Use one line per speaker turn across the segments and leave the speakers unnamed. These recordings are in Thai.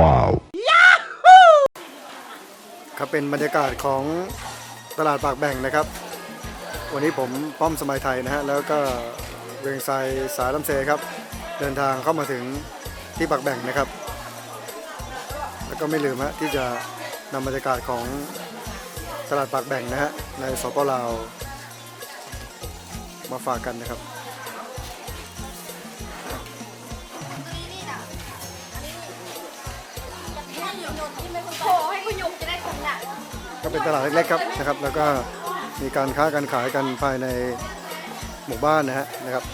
Wow.
ครับเป็นบรรยากาศของตลาดปากแบ่งนะครับ วันนี้ผมป้อมสมัยไทยนะฮะ แล้วก็เวียงไซสายลำเซครับ เดินทางเข้ามาถึงที่ปากแบ่งนะครับ แล้วก็ไม่ลืมฮะที่จะนำบรรยากาศของตลาดปากแบ่งนะฮะในสปลาวมาฝากกันนะครับ
โหให้คุณยุงจะได้คนหนัก
ก็เป็นตลาดเล็กๆครับนะครับ แล้วก็มีการค้าการขายกันภายในหมู่บ้านนะฮะนะครับ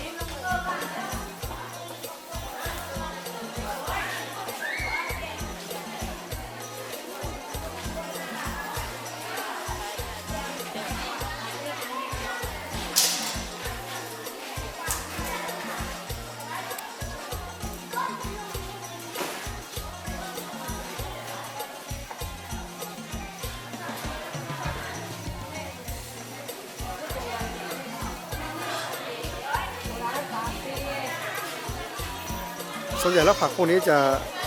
ส่วนใหญ่แล้วผักพวกนี้จะ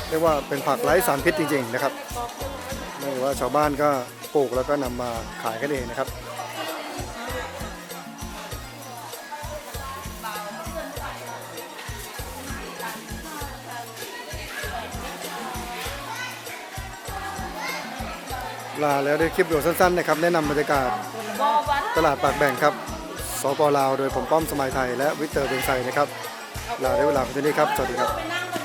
เรียกว่าเป็นผักไร้สารพิษจริง ๆ นะครับไม่ว่าชาวบ้านก็ปลูกแล้วก็นำมาขายกันเองนะครับลาแล้วด้วยคลิปวิดีโอสั้นๆนะครับแนะนำบรรยากาศตลาดปากแบ่งครับสปลาว โดยผมป้อมสมัยไทยและวิเตอร์เบงไซนะครับ ลาได้เวลาเพียงเท่านี้ครับ สวัสดีครับ